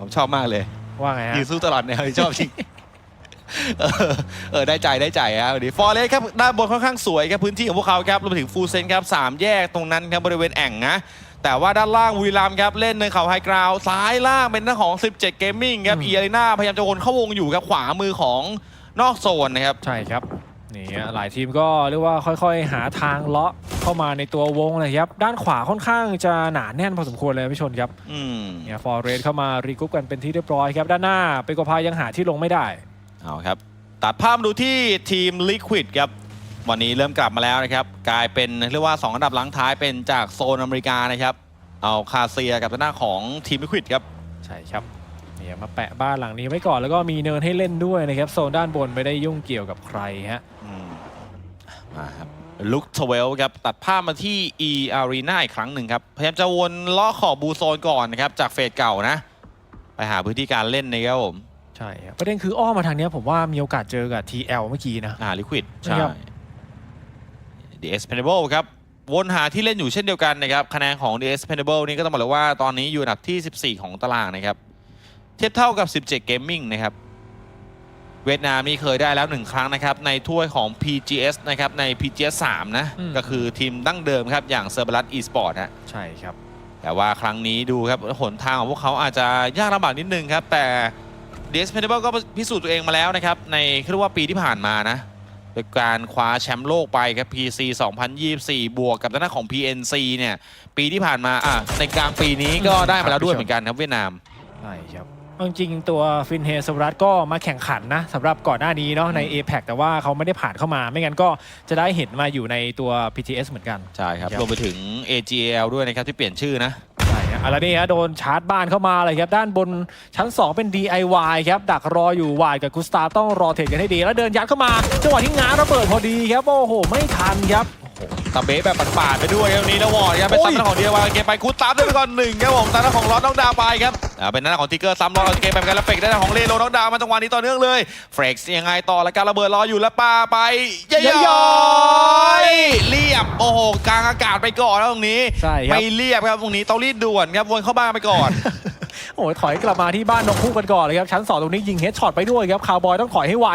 ผมชอบมากเลยว่าไงฮะยืนสู้ตลอดแนวชอบจริง เออเออได้ใจได้ใจครับวันนี้ฟอร์เรสครับด้านบนค่อนข้างสวยครับพื้นที่ของพวกเขาครับรวมไปถึงฟูลเซนครับสามแยกตรงนั้นครับบริเวณแอ่งนะแต่ว่าด้านล่างบุรีรัมย์ครับเล่นในเขาไฮกราวด์ซ้ายล่างเป็นหน้าของ 17เกมมิ่งครับอืมอีอารีนาพยายามจะวนเข้าวงอยู่ครับขวามือของนอกโซนนะครับ ใช่ครับ นี่ฮะหลายทีมก็เรียกว่าค่อยๆ หาทางเลาะเข้ามาในตัววงเลยครับ ด้านขวาค่อนข้างจะหนาแน่นพอสมควรเลยพี่ชนครับอืมเนี่ยฟอร์เรสเข้ามารีกรุ๊ปกันเป็นที่เรียบร้อยครับ ด้านหน้าเปโกพายังหาที่ลงไม่ได้ เอาครับ ตัดภาพมาดูที่ทีม Liquid ครับ วันนี้เริ่มกลับมาแล้วนะครับ กลายเป็นเรียกว่า 2 อันดับหลังท้ายเป็นจากโซนอเมริกานะครับ เอาคาเซียกับทางหน้าของทีม Liquid ครับ ใช่ครับเนี่ยมาแปะบ้านหลังนี้ไว้ก่อนแล้วก็มีเนินให้เล่นด้วยนะครับโซนด้านบนไม่ได้ยุ่งเกี่ยวกับใครฮะอื มมาครับลุคทเวลครับตัดภาพมาที่ E Arena อีกครั้งหนึ่งครับพยายามจะวนเลาะขอบบูโซนก่อนนะครับจากเฟสเก่านะ ไปหาพื้นที่การเล่นนะครับผมใช่ครับประเด็นคืออ้อมมาทางเนี้ยผมว่ามีโอกาสเจอกับ TL เมื่อกี้นะ อ่า Liquid ใช่ใช่ครับ The Expendable ครับ วนหาที่เล่นอยู่เช่นเดียวกันนะครับคะแนนของ The Expendable นี่ก็ต้องบอกเลยว่าตอนนี้อยู่อันดับที่ 14 ของตารางนะครับ เทียบเท่ากับ 17 Gaming นะครับ เวียดนามนี่เคยได้แล้วหนึ่งครั้งนะครับ ในถ้วยของ PGS นะครับ ใน PGS 3 นะ อืม ก็คือทีมดั้งเดิมครับ อย่างเซอร์เบลัสอีสปอร์ตฮะ ใช่ครับ แต่ว่าครั้งนี้ดูครับหนทางของพวกเขาอาจจะยากลำบากนิดนึงครับ แต่ The Expendable ก็พิสูจน์ตัวเองมาแล้วนะครับ ในเรียกว่าปีที่ผ่านมานะ โดยการคว้าแชมป์โลกไปครับ PC 2024 บวกกับทางด้านของ PNC เนี่ย ปีที่ผ่านมาอะในกลางปีนี้ก็ได้มาแล้วด้วยเหมือนกันครับเวียดนาม ใช่ครับ เอาจริงๆตัวฟินเฮสรัตก็มาแข่งขันนะสำหรับก่อนหน้านี้เนาะใน a p e c แต่ว่าเขาไม่ได้ผ่านเข้ามา ไม่งั้นก็จะได้เห็นมาอยู่ในตัว PTS เหมือนกัน ใช่ครับครับรวมไปถึง AGL ด้วยนะครับ ที่เปลี่ยนชื่อนะใช่ฮะอะแล้วนี่ฮะโดนชาร์จบ้านเข้ามาเลยครับ ด้านบนชั้น 2 เป็น DIY ครับ ดักรออยู่วายกับกุสตาต้องรอเทรดกันให้ดี แล้วเดินยัดเข้ามาจังหวะที่ง้างระเบิดพอดีครับ โอ้โห ไม่ทันครับ ตะเบะแบบปาดๆไปด้วยครับวันนี้แล้ววอร์ดครับเป็นโอ้ยซ้ำหน้าของเดียววางเกมไปคูดตามด้วยไปก่อนหนึ่งครับผมตามหน้าของล็อตน้องดาวไปครับอ่าเป็นหน้าของทิกเกอร์ซ้ำล็อตเอาเกมไปเหมือนกันแล้วเฟกได้หน้าของเลโลน้องดาวมาจังหวะนี้ต่อเนื่องเลยเฟกซ์ยังไงต่อแล้วการระเบิดรออยู่แล้วปาไปเย้ยอยเรียบโอ้โหกลางอากาศไปก่อนแล้วตรงนี้ใช่ครับไม่เรียบครับตรงนี้ต้องรีบด่วนครับวนเข้าบ้านไปก่อน โอ้ยถอยกลับมาที่บ้านนกคู่กันก่อนเลยครับชั้น2ตรงนี้ยิงเฮดช็อตไปด้วยครับคาวบอยต้องถอยให้ไว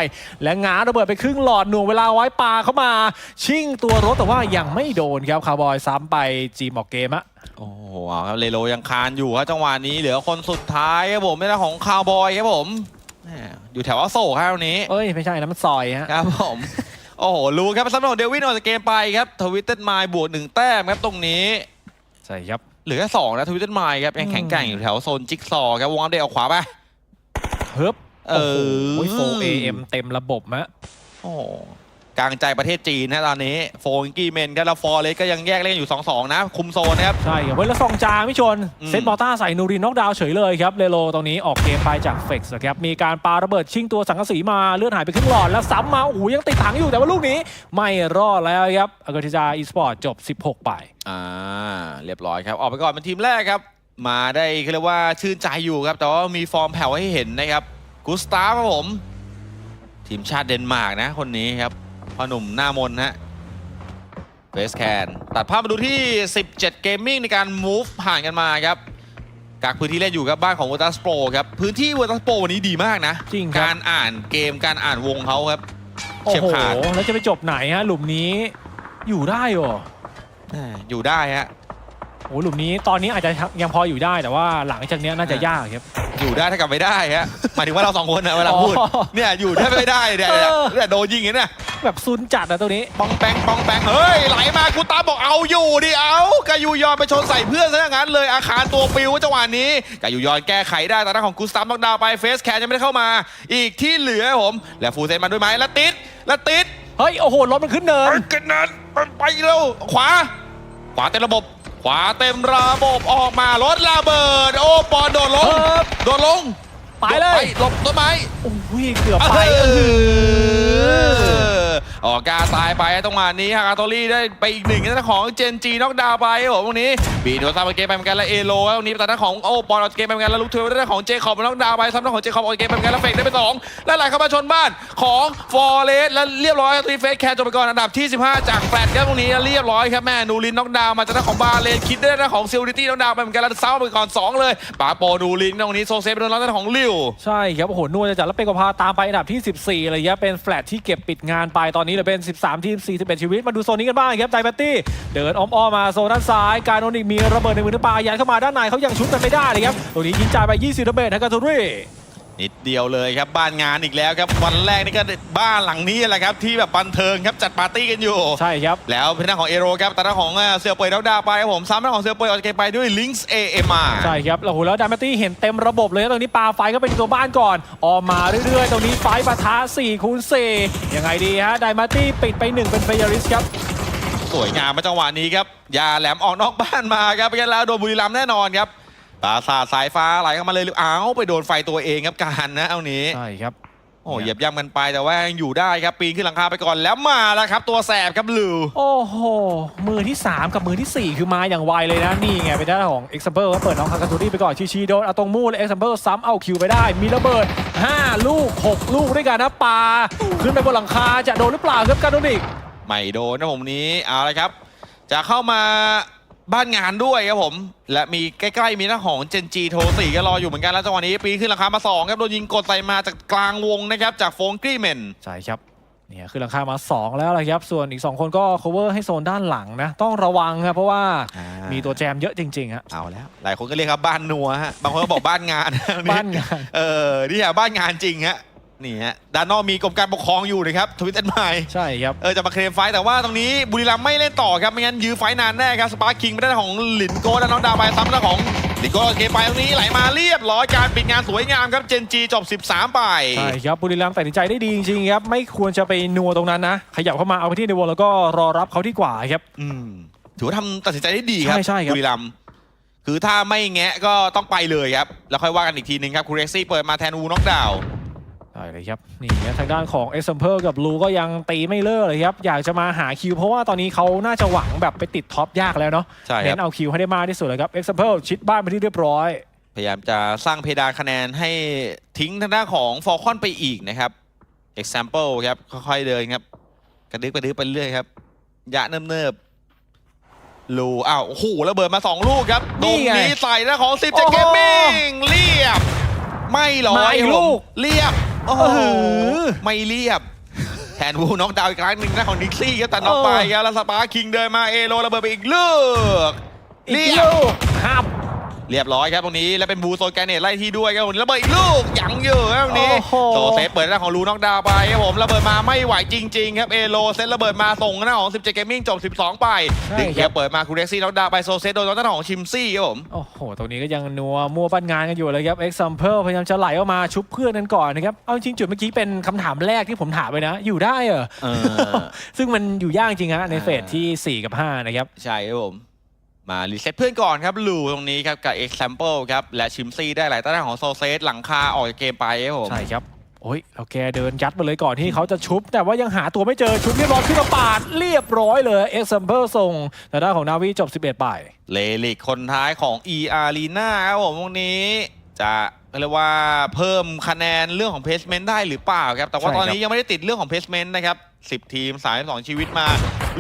และง้างระเบิดไปครึ่งหลอดหน่วงเวลาไว้ปาเข้ามา ชิ่งตัวรถแต่ว่ายังไม่โดนครับคาวบอยซ้ำไปจีมออกเกมอะโอ้โหเอาครับเลโลยังคานอยู่ครับจังหวะนี้เหลือคนสุดท้ายครับผมไม่ได้ของคาวบอยครับผมแหม่อยู่แถวอโศกครับตรงนี้ เอ้ยไม่ใช่นะมันซอยฮะ ครับผม โอ้โห รู้ครับสำหรับเดวินออกจากเกมไปครับ ทวิตเต็ดไมล์บวกหนึ่งแต้มครับตรงนี้ ใช่ครับ เหลือแค่สองนะทวิตเต็ดไมล์ครับยังแข็งแกร่งอยู่แถวโซนจิ๊กซอว์ครับวงอัปเดตเอาขวาไปเฮิบเออโอ้โห 4AM เต็มระบบมะโอ้โห กลางใจประเทศจีนนะตอนนี้โฟงกี้เมนครับแล้วฟอร์เรสก็ยังแยกเล่นอยู่ 2-2 นะ คุมโซนนะครับ ใช่ครับเว้ยแล้วซองจาไม่ชน อืม เซตบอลต้าใส่นูรินน็อกดาวน์เฉยเลยครับเลโลตรงนี้ออกเกมไปจากเฟกซ์ครับ มีการปาระเบิดชิงตัวสังกะสีมาเลือดหายไปครึ่งหลอด แล้วซ้ำมาโอ้โหยังติดถังอยู่แต่ว่าลูกนี้ ไม่รอดแล้วครับอากาติจาอีสปอร์ตจบ 16 ไป อ่าเรียบร้อยครับ ออกไปก่อนเป็นทีมแรกครับ มาได้เขาเรียกว่าชื่นใจอยู่ครับ แต่ว่ามีฟอร์มแผ่วให้เห็นนะครับกุสตาฟครับผม ทีมชาติเดนมาร์กนะคนนี้ครับ พ่อหนุ่มหน้ามนฮะเวสแคนตัดภาพมาดูที่ 17เกมมิ่งในการ move ผ่านกันมาครับกักพื้นที่เล่นอยู่ครับบ้านของ w อ t ต r สโปรครับ พื้นที่ w อ t ต r สโปรวันนี้ดีมากนะจริงครับ การอ่านเกมการอ่านวงเขาครับโอ้เฉียบโห ขาดแล้วจะไปจบไหนฮะ หลุมนี้อยู่ได้เหรอแหม่อยู่ได้ฮะ โอ้หลุมนี้ตอนนี้อาจจะยังพออยู่ได้แต่ว่าหลังจากเนี้ยน่าจะยากครับ อยู่ได้ถ้ากลับไม่ได้ฮะหมายถึงว่าเราสองคนนะเวลาพูดอ๋อ เนี่ยอยู่แทบไม่ได้เนี่ยเนี่ยเออเนี่ยโดนยิงอย่างนี้เนี่ยแบบซุนจัดนะตัวนี้ ปองแปงปองแปงเฮ้ยไหลมากูตามบอกเอาอยู่ดิเอากายูยอนไปชนใส่เพื่อนซะอย่างนั้นเลยอาคารตัวปิวจังหวะนี้กายูยอนแก้ไขได้แต่หน้านของกูสตามต้องดาวไปเฟสแคนยังไม่ได้เข้ามา อีกที่เหลือครับผม และฟูเซนมาด้วยไหมแล้วติดแล้วติด เฮ้ย โอ้โหรถมันขึ้นเนินไปกันนั้นมันไปเร็วขวา ขวาเต็มระบบ ขวาเต็มระบบออกมารถระเบิด โอ้ปอนโดดลงเออโดดลงไปเลยหลบต้นไม้ โอ้ยเกือบไปเอเออ อ ออกกาตายไปตรงมานี้ฮากาโตรี่ได้ไปอีกหนึ่งด้านของเจนจีน็อกดาวไปผมตรงนี้บีโดนซาบเกมไปเหมือนกันแล้วเอโลแล้วตรงนี้ตอนนั้นของโอ้ปอนออกเกมไปเหมือนกันแล้วลูกเทวด้านของเจคอบน็อกดาวไปซ้ำด้านของเจคอบออกเกมไปเหมือนกันแล้วเฟกได้ไปสองแล้วไหลเข้ามาชนบ้านของฟอร์เรสและเรียบร้อยตีเฟสแคร์จบไปก่อนอันดับที่ 15 จากแฟลตครับตรงนี้เรียบร้อยครับแม่นูรินน็อกดาวมาจากด้าของบาเลนคิดได้ด้าของซิลริตี้น็อกดาวไปเหมือนกันแล้วเซาไปก่อนสองเลยปาโปนูรินตรงนี้โซเซฟโดนด้านของลิวใช่ครับโอ้โหนวลจะจัดแล้วเป็นกพาตามไปอันดับที่ 14เลยครับเป็นแฟลตที่เก็บปิดงานไปตอนนี้เหลือเป็น 13 ทีม 41 ชีวิต มาดูโซนนี้กันบ้างครับไดแบตตี้ เดินอ้อมอมาโซนด้านซ้าย การโนนิกมีระเบิดในมือหรือเปล่ายันเข้ามาด้านในเขายังชุดกันไม่ได้เลยครับตรงนี้ยิงจ่ายไป 20ระเบิดนะกาตูรี่ นิดเดียวเลยครับบ้านงานอีกแล้วครับวันแรกนี่ก็บ้านหลังนี้แหละครับที่แบบบันเทิงครับจัดปาร์ตี้กันอยู่ ใช่ครับ แล้วเป็นหน้าของเอโรครับแต่หน้าของเอ่อเสือเปยดาวดาวไปครับผมซ้ำหน้าของเสือเปยออกเกมไปด้วยลิงส์เอเอ็มอาร์ใช่ครับแล้วโหแล้วดามาตี้เห็นเต็มระบบเลยนะตรงนี้ปาไฟก็เป็นตัวบ้านก่อน ออกมาเรื่อยๆ ตรงนี้ไฟปะทะ4คูณ4ยังไงดีฮะดามาตี้ปิดไป1เป็นเฟยริสครับสวยงามมาจังหวะนี้ครับยาแหลมออกนอกบ้านมาครับไปกันแล้วโดนบุรีรัมย์แน่นอนครับ ปราสาทสายฟ้าไหลเข้ามาเลยหรืออ้าวไปโดนไฟตัวเองครับการนะเอานี้ใช่ครับโอ้เหยียบย่ำกันไปแต่ว่ายังอยู่ได้ครับปีนขึ้นหลังคาไปก่อนแล้วมาแล้วครับ ตัวแสบครับลูโอ้โห มือที่ 3 กับมือทีสี่ 4 คือมาอย่างไวเลยนะ นี่ไงเป็นด้านของ Example เปิดน้องคากาตูรี่ไปก่อนชีชีโดนเอาตรงมู่และ Example ซ้ำเอาคิวไปได้ มีระเบิด 5 ลูก 6 ลูกด้วยกันนะปาขึ้นไปบนหลังคาจะโดนหรือเปล่าครับการโดนิกไม่โดนนะผมนี้เอาละครับ จะเข้ามา บ้านงานด้วยครับผม และมีใกล้ๆมีหน้าของเจนจีโทสี่ก็รออยู่เหมือนกันแล้วจังหวะนี้ปีนขึ้นหลังคามาสองครับโดนยิงกดใส่มาจากกลางวงนะครับจากโฟงกรีเมนใช่ครับเนี่ยขึ้นหลังคามา 2 แล้วละครับ ส่วนอีก 2 คนก็ cover ให้โซนด้านหลังนะ ต้องระวังครับเพราะว่าอ่ามีมีตัวแจมเยอะจริงๆฮะเอาแล้ว หลายคนก็เรียกครับบ้านนัวฮะบางคนก็บอกบ้านงานบ้านงานเออนี่ฮะบ้านงานจริงฮะ นี่ฮะด้านนอกมีกรมการปกครองอยู่นะครับทวิตเตอร์ไมใช่ครับเออจะมาเคลมไฟต์แต่ว่าตรงนี้บุรีรัมย์ไม่เล่นต่อครับ ไม่งั้นยื้อไฟต์นานแน่ครับสปาร์คิงไม่ได้านของหลินโก้ด้านน้องดาวไปซ้ำด้านของหลินโก้เกมไปตรงนี้ไหลมาเรียบร้อยการปิดงานสวยงามครับเจนจีจบ 13 ไป ใช่ครับบุรีรัมย์ตัดสินใจได้ดีจริงๆครับไม่ควรจะไปนัวตรงนั้นนะ ขยับเข้ามาเอาไปที่ในวงแล้วก็รอรับเขาดีกว่าครับ อืมถือว่าทำตัดสินใจได้ดีครับใช่ใช่ครับ บุรีรัมย์คือถ้าไม่แงะก็ต้องไปเลยครับแล้วค่อยว่ากันอีกทีหนึ่งครับคูเรซี่เปิดมาแทนวูน็อกดาวน์ ใช่เลยครับนี่ครับทางด้านของ e x a m p l e กับลูก็ยังตีไม่เลิกเลยครับ อยากจะมาหาคิว เพราะว่าตอนนี้เขาน่าจะหวังแบบไปติดท็อปยากแล้วเนาะใช่คเน้รับนเอาคิวให้ได้มากที่สุดเลยครับ e x a m p l e ชิดบ้านไปที่เรียบร้อย พยายามจะสร้างเพดานคะแนนให้ทิ้งทางด้านของฟอลคอนไปอีกนะครับ example ครับค่อยๆเดินครับกระดึ๊บกระดึ๊บไปเรื่อยครับยะเนิบๆลูอ้าวโอ้โหระเบิดมา 2 ลูกครับตนี่รงไงนี้ใส่หน้าของสิบโอ้เจ็ดโหเกมมิ่งเรียบไม่ร้อมายอีกครับผมลูกเรียบ โอ้โหอื้อหือไม่เรียบ แทนวูน็อกดาวน์อีกครั้งหนึ่งหน้าของนิกซี่ก็ตัดน็อกไปครับแล้วสปาร์คิงเดินมาเอโรระเบิดไปอีกลูกอีเรีกยบ ลูกห้าม เรียบร้อยครับตรงนี้แล้วเป็นบูโซนแกรเนตไล่ที่ด้วยครับผมระเบิดอีกลูกยังอยู่ครับตรงนี้โอ้โหโซเซตเปิดหน้าของลูน็อกดาวน์ไปครับผมระเบิดมาไม่ไหวจริงๆครับเอโลเซตระเบิดมาส่งหน้าของ17เกมมิ่งจบ 12 ไปใช่ดึงคเคีรัยบวเปิดมาคูเร็กซี่น็อกดาวน์ไปโซเซตโดนหน้าของชิมซี่ครับผมโอ้โหตรงนี้ก็ยังนัวมั่วปั้นงานกันอยู่เลยครับ example พยายามจะไหลออกมาชุบเพื่อนกันก่อนนะครับเอาจริงๆจุดเมื่อกี้เป็นคำถามแรกที่ผมถามไปนะ อยู่ได้เหรอเออซึ่งมันอยู่ยากจริงฮะในเฟสอ่าที่ 4 กับ 5 นะครับ ใช่ครับผม มารีเซ็ตเพื่อนก่อนครับลูตรงนี้ครับกับ example ครับและชิมซี่ได้หลายต้านของโซเซตหลังคาออกจากเกมไปครับผมใช่ครับโอ้ยแล้วแกเดินยัดมาเลยก่อนที่เขาจะชุบ แต่ว่ายังหาตัวไม่เจอชุบเรียบร้อยขึ้นมาปาด เรียบร้อยเลย example ส่งแต่ด้านของนาวีจบ 11ไปเลลิกคนท้ายของ e a r e n a ครับผมตรงนี้จะเรียกว่าเพิ่มคะแนนเรื่องของ placement ได้หรือเปล่าครับ แต่ว่าใช่ตคอรันบนี้ยังไม่ได้ติดเรื่องของ placement นะครับ 10 ทีม 32 ชีวิตมา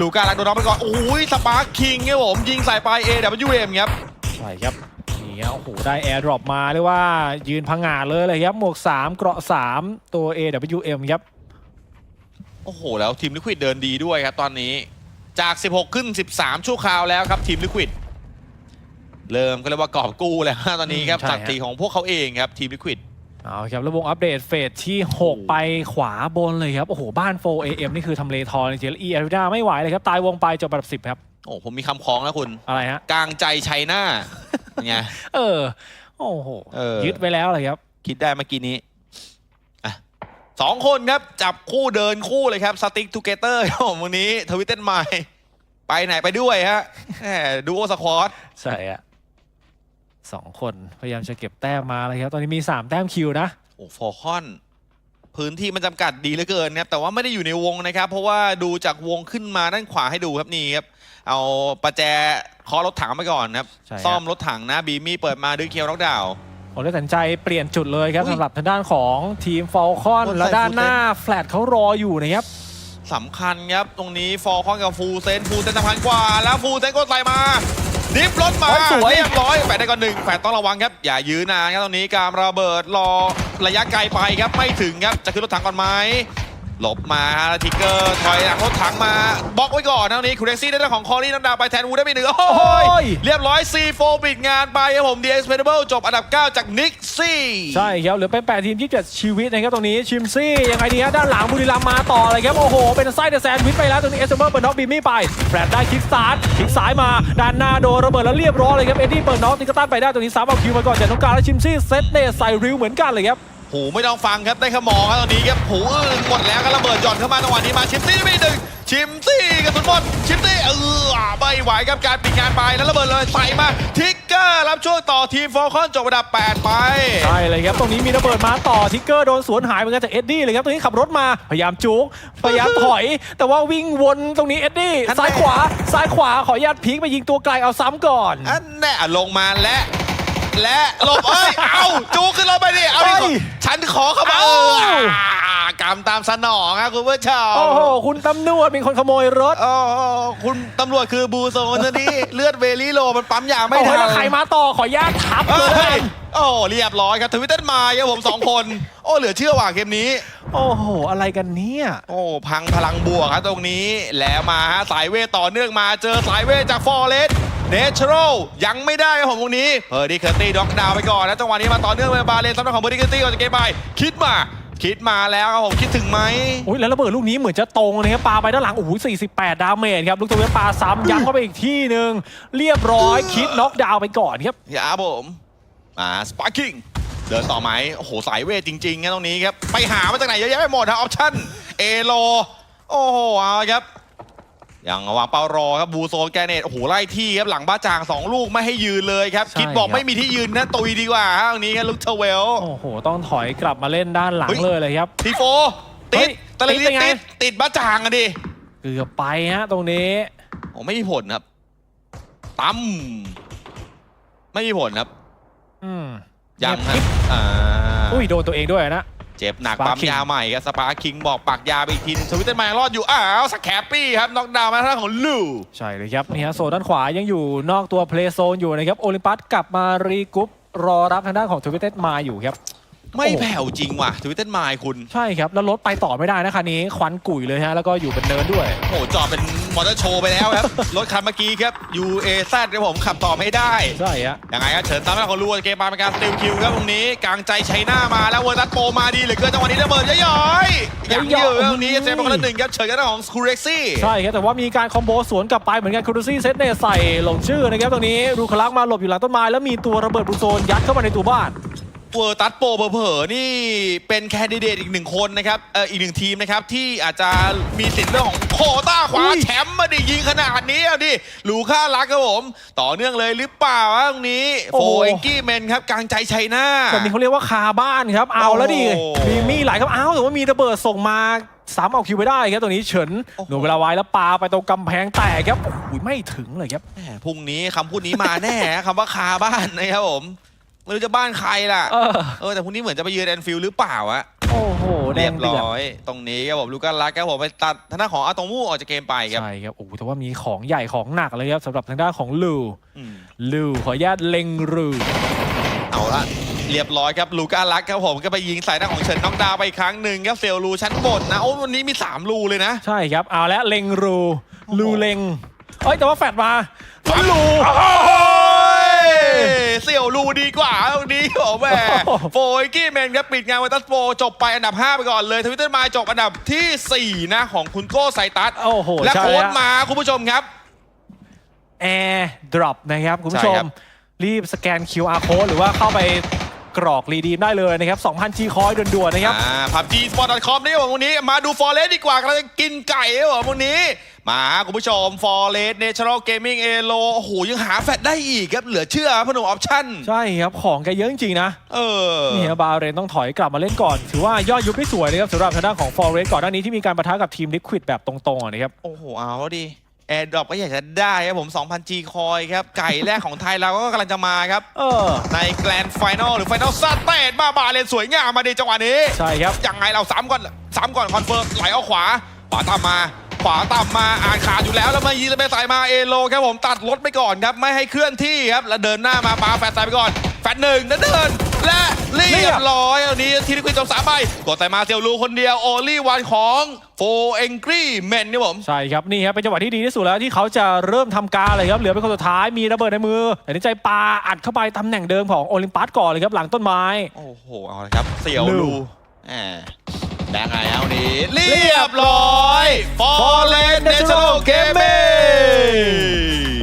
ลูก้าลักโดนน็อกไปก่อนโอ้ยสปาร์คคิงครับผมยิงใส่ไป AWM ครับใช่ครับนี่ครับโอ้โหได้แอร์ดรอปมาเรียกว่ายืนพังงาดเลยเลยครับหมวก 3 เกราะ 3 ตัว AWM ครับ โอ้โห แล้วทีมลิควิดเดินดีด้วยครับตอนนี้จาก 16 ขึ้น 13 ชั่วคราวแล้วครับทีมลิควิดเริ่มก็เรียกว่ากอบกู้แล้วตอนนี้ครับอืมใช่ศักดิ์ศรีของพวกเขาเองครับทีมลิควิด เอาครับแล้ววงอัปเดตเฟสที่ 6 ไปขวาบนเลยครับ โอ้โห บ้าน 4AM นี่คือทำเลทองจริงๆแล้ว e a r i n a ไม่ไหวเลยครับ ตายวงไปจบอันดับ 10 ครับ โอ้ผมมีคำคล้องแล้วคุณ อะไรฮะ กลางใจชัยหน้าเป็นไง เออ โอ้โห เออ ยึดไปแล้วเลยครับ คิดได้เมื่อกี้นี้อะสองคนครับ จับคู่เดินคู่เลยครับสติ๊กทูเกเตอร์ครับผมวันนี้ทวิตเต้นใหม่ไปไหนไปด้วยฮะแหมดูโอสควอตใช่อะ สองคนพยายามจะเก็บแต้มมาเลยครับ ตอนนี้มี 3 แต้มคิวนะ โอ้ฟอร์คอน พื้นที่มันจำกัดดีเหลือเกินครับแต่ว่าไม่ได้อยู่ในวงนะครับ เพราะว่าดูจากวงขึ้นมาด้านขวาให้ดูครับนี่ครับ เอาประแจเคาะรถถังไปก่อนครับ ใช่ครับ ซ่อมรถถังนะบีมี่เปิดมาดื้อเคียวน็อกดาวน์ ผมเลยตัดสินใจเปลี่ยนจุดเลยครับอุ้ยสำหรับทางด้านของทีมฟอลคอนคนใส่แล้วด้านหน้าแฟลตเขารออยู่นะครับ สำคัญครับ ตรงนี้ฟอร์คอนกับฟูลเซนฟูลเซนสำคัญกว่า แล้วฟูลเซนก็ใส่มา ดิฟรถมาโอ้ยสวยเรียบร้อยแฝดได้ก่อนหนึ่งแฝดต้องระวังครับ อย่ายืนนานครับตรงนี้การระเบิดรอระยะไกลไปครับไม่ถึงครับจะขึ้นรถถังก่อนไหม หลบมาฮะแล้วทิกเกอร์ถอยหลังรถถังมาบล็อกไว้ก่อนนะตรงนี้คูเรซี่ได้เรื่องของคอรี่น้ำดาวไปแทนวูได้ไปหนึ่งโอ้โอ้ยยเรียบร้อย C4 ปิดงานไปครับผม The Expendable จบอันดับ 9 จากนิกซี่ใช่ครับเหลือเป็น8ทีม27ชีวิตนะครับตรงนี้ชิมซี่ยังไงดีฮะด้านหลังบุรีรัมย์มาต่อเลยครับโอ้โหเป็นไส้เดอะแซนด์วิชไปแล้วตรงนี้เอสเซอร์เปิดน็อกบีมี่ไปแฟลตได้คลิกสตาร์ทคลิกซ้ายมาด้านหน้าโดนระเบิดแล้วเรียบร้อยเลยครับเอ็ดดี้เปิดน็อกติกตันไปได้ตรงนี้ซ้ำเอาคิวมาก่อนจากน้องการและชิมซี่เซตเนสใส่ริวเหมือนกันเลยครับ หูไม่ต้องฟังครับได้แค่มองครับตอนนี้ครับหูอื้อหมดแล้วก็ระเบิดหย่อนเข้ามาจังหวะนี้มาชิมซี่ไม่หนึ่งชิมซี่กระสุนหมดชิมซี่เออไม่ไหวครับการปิดงานไปแล้วระเบิดเลยใส่มาทิกเกอร์รับช่วงต่อทีมฟอลคอนจบอันดับ 8 ไปใช่เลยครับตรงนี้มีระเบิดมาต่อทิกเกอร์โดนสวนหายเหมือนกันจากเอ็ดดี้เลยครับตรงนี้ขับรถมาพยายามจุกพยายามถอย แต่ว่าวิ่งวนตรงนี้เอ็ดดี้อันไหนซ้ายขวาซ้ายขวาขออนุญาตพลิกไปยิงตัวไกลเอาซ้ำก่อนอันแน่ลงมาและ และหลบเอ้ย เอาจูขึ้นรถไปดิ เอาดิเอ้ยฉันขอเข้ามาเอ้าเออกำตามสนองครับคุณผู้ชมโอ้โห คุณตำรวจเป็นคนขโมยรถโอ้โหคุณตำรวจคือบูโซนนะนี่เลือดเวลี่โลมันปั๊มยาไม่โอ้โหทันแล้วใครมาต่อขออนุญาตทับเอ้เลยยโอ้เรียบร้อยครับทวิตเตอร์มาครับผมสองคน โอ้เหลือเชื่อว่ะเกมนี้ โอ้โห อะไรกันเนี่ย โอ้พังพลังบวกครับตรงนี้แล้วมาฮะสายเวทต่อเนื่องมาเจอสายเวทจากฟอร์เรส เนเชอรัลยังไม่ได้ครับผมตรงนี้เฮอร์ดี้เคอร์ตี้ด็อกดาวน์ไปก่อนนะจังหวะนี้มาต่อเนื่องเป็นบาเลนสำหรับของเฮอร์ดี้เคอร์ตี้ก่อนจะเกมไปคิดมาคิดมาแล้วครับผมคิดถึงไหมอุ้ยแล้วระเบิดลูกนี้เหมือนจะตรงนะครับปาไปด้านหลังโอ้โห48 ดาเมจครับลูกตัวนี้ปาซ้ำยัดเข้าไปอีกที่หนึ่งเรียบร้อยคิดน็อกดาวน์ไปก่อนครับอย่าผมมาสปาร์กิ้งเดินต่อไหมโอ้โหสายเวทจริงๆนะตรงนี้ครับไปหามาจากไหนเยอะแยะไปหมดนะออปชั่นเอโลโอ้โหเอาครับ ยังวางเป้ารอครับบูโซนแกเนตโอ้โหไล่ที่ครับหลังบ้าจางสองลูกไม่ให้ยืนเลยครับ ใช่คิดบอกครับ ไม่มีที่ยืนนะตุยดีกว่าฮะตรงนี้ครับลุกเทเวล โอ้โห ต้องถอยกลับมาเล่นด้านหลังเฮ้ย เลยเลยครับ ทีโฟเฮ้ติดยตะลิติดเป็นไง ติดติดบ้าจางอะดิเกือบไปฮะตรงนี้ โอ้ไม่มีผลครับตั้มไม่มีผลครับ อืมยังครับอ่า อุ้ยโดนตัวเองด้วยนะ เจ็บหนัก Spark ปั๊ม King ยาใหม่ครับสปาร์คิงบอกปักยาไปอีกทีนึงสวิตเตอร์แมนรอดอยู่อ้าวสแคปปี้ครับน็อกดาวน์มาทางด้านของลูใช่เลยครับนี่ฮะโซนด้านขวายังอยู่นอกตัวเพลย์โซนอยู่นะครับโอลิมปัสกลับมารีกรุ๊ปรอรับทางด้านของทวิตเตอร์มาอยู่ครับ ไม่โอ้แผ่วจริงว่ะทวิตเตอร์มายคุณ ใช่ครับ แล้วรถไปต่อไม่ได้นะคันนี้ควันกุ่ยเลยฮะแล้วก็อยู่เป็นเนินด้วย โอ้โหจอดเป็น มอเตอร์โชว์ไปแล้วครับ รถคันเมื่อกี้ครับ UAZ ครับผมขับต่อไม่ได้ ใช่ฮะยังไงครับเฉินตามหน้าของลูเกมมาเป็นการสติลคิวครับตรงนี้กลางใจชัยหน้ามาแล้วเวอร์ตัสโปมาดีเหลือเกินจังหวะนี้ระเบิดย่อยๆยังอยู่ครับตรงนี้เซฟเป็นคนละหนึ่งครับเฉินกันของสคูเร็กซี่ใช่ครับแต่ว่ามีการคอมโบสวนกลับไปเหมือนกันคูรูซี่เซตเนใส่หลงชื่อนะครับตรงนี้รูคลักมาหลบอยู่หลังต้นไม้แล้วมีตัวระเบิดบุโซนยัดเข้ามาในตัวบ้าน เวอร์ตัสโปเผลอๆนี่เป็นแคนดิเดตอีกหนึ่งคนนะครับเอออีกหนึ่งทีมนะครับ ที่อาจจะมีสิทธิ์เรื่องของโควต้าคว้าอุ้ยแชมป์มาดิยิงขนาดนี้เอาดิหลูค่ารักครับผม ต่อเนื่องเลยหรือเปล่าวะตรงนี้โฟเองกี้เมนครับกลางใจชัยหน้าแบบนี้เขาเรียกว่าคาบ้านครับ เอาแล้วดิ โอ้โหมีมีหลายครับ เอาแต่ว่ามีระเบิดส่งมาสามเอาคิวไปได้ครับตัวนี้เฉินโอ้โห หนูเวลาไว้แล้วปาไปตรงกำแพงแตกครับโอ้โหไม่ถึงเลยครับ แหมพรุ่งนี้คำพูดนี้มาแน่ คำว่าคาบ้านนะครับผม ไม่รู้จะบ้านใครล่ะ เออเออแต่พรุ่งนี้เหมือนจะไปเยือนแอนฟิลด์หรือเปล่าอะโอ้โหแดเรียงบเดือดร้อย ตรงนี้ครับผมลูก้ารักครับผมไปตัดทางด้านของอาตงมูออกจากเกมไปครับใช่ครับโอ้โหแต่ว่ามีของใหญ่ของหนักเลยครับสำหรับทางด้านของลูอืมลูขออนุญาตเล็งรูเอาละเรียบร้อยครับลูก้ารักครับผมก็ไปยิงใส่หน้าของเฉินน้องดาวไปอีกครั้งหนึ่งครับเซลลูชั้นบนนะโอ้วันนี้มี3รูเลยนะ ใช่ครับเอาแล้วเล็งรูโอ้โหรูเล็งเอ้ยแต่ว่าแฟดมาแล้วรูโอ้ย เซียวรูดีกว่าตรงนี้โอ้แม่โฟยกี้แมนครับปิดงานวันตัสโฟจบไปอันดับ 5 ไปก่อนเลยทวิตเตอร์มาจบอันดับทีสี่ 4 นะของคุณโก้ไซตัสโอ้โหและโค้ดมาคุณผู้ชมครับแอร์ดรอปนะครับ คุณผู้ชม รีบสแกน QR code หรือว่าเข้าไป กรอกรีดีมได้เลยนะครับ2,000 G คอยด่วนๆนะครับอ่าพับจีสปอร์ตคอมนี่ผมวันนี้ มาดูฟอร์เรสดีกว่ากำลังจะกินไก่ครับผมวันนี้ มาคุณผู้ชมฟอร์เรสเนเชอรัลเกมมิ่งเอโลโอ้โหยังหาแฟตได้อีกครับเหลือเชื่อพอหนุ่มออปชั่น ใช่ครับ ของแกเยอะจริงๆนะ เออนี่ครับบาเรนต้องถอยกลับมาเล่นก่อน ถือว่ายอดยุคได้สวยนะครับสำหรับทางด้านของ Forest ก่อนหน้านี้ที่มีการประทะกับทีม Liquid แบบตรงๆนะครับโอ้โหเอาดิ แอร์ดรอปก็อยากจะได้ครับผม2,000 G คอยครับ ไก่แรกของไทยเราก็กำลังจะมาครับ เออ ในแกลนด์ไฟนอลหรือไฟนอลซาเตดมาบาเลนสวยงามมาดีจังหวะนี้ ใช่ครับ ยังไงเราสามก่อนสามก่อนคอนเฟิร์มไหลเอาขวา ขวาตามมา ขวาตามมาอ่านขาดอยู่แล้วแล้วมายีแล้วไปสายมาเอโลครับผมตัดรถไปก่อนครับไม่ให้เคลื่อนที่ครับแล้วเดินหน้ามาปาแฟดสายไปก่อน แฟดหนึ่งแล้วเดิน และเรียบร้อยอันนี้ทีนิควินจบสามใบกดแต่มาเซียวรูคนเดียวโอลี่วันของโฟเอ็งกรีแมนนี่ผมใช่ครับนี่ครับเป็นจังหวะที่ดีที่สุดแล้วที่เขาจะเริ่มทำการเลยครับเหลือเป็นคนสุดท้ายมีระเบิดในมือแต่ในใจปาอัดเข้าไปตำแหน่งเดิมของโอลิมปัสก่อนเลยครับหลังต้นไม้โอ้โหเอาเลยครับเสี่ยวลูรูแหมแบงค์ไงเอานี้เรียบร้อยฟอร์เรนเนชั่นแนลเกมเม